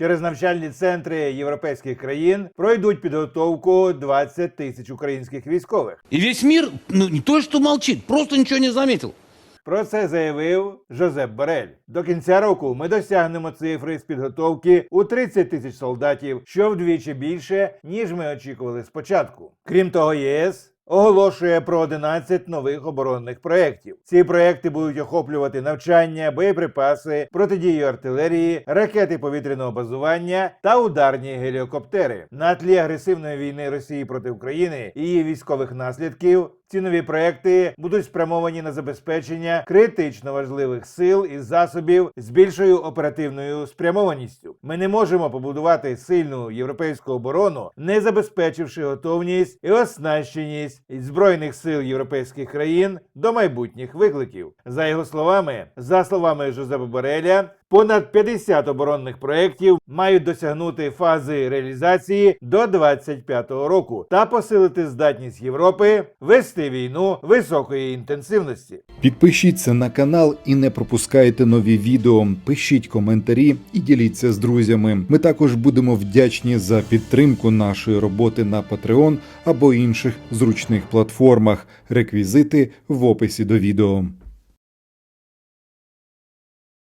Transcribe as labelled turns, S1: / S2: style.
S1: Через навчальні центри європейських країн пройдуть підготовку 20 тисяч українських військових.
S2: И весь мир, ну не то что молчит, просто ничего не заметил.
S1: Про це заявив Жозеп Борель. До кінця року ми досягнемо цифри з підготовки у 30 тисяч солдатів, що вдвічі більше, ніж ми очікували спочатку. Крім того, ЄС. Оголошує про 11 нових оборонних проєктів. Ці проєкти будуть охоплювати навчання, боєприпаси, протидію артилерії, ракети повітряного базування та ударні геліокоптери. На тлі агресивної війни Росії проти України і її військових наслідків ці нові проекти будуть спрямовані на забезпечення критично важливих сил і засобів з більшою оперативною спрямованістю. Ми не можемо побудувати сильну європейську оборону, не забезпечивши готовність і оснащеність збройних сил європейських країн до майбутніх викликів. За його словами, за словами Жозепа Бореля, понад 50 оборонних проєктів мають досягнути фази реалізації до 25-го року та посилити здатність Європи вести війну високої інтенсивності.
S3: Підпишіться на канал і не пропускайте нові відео. Пишіть коментарі і діліться з друзями. Ми також будемо вдячні за підтримку нашої роботи на Patreon або інших зручних платформах. Реквізити в описі до відео.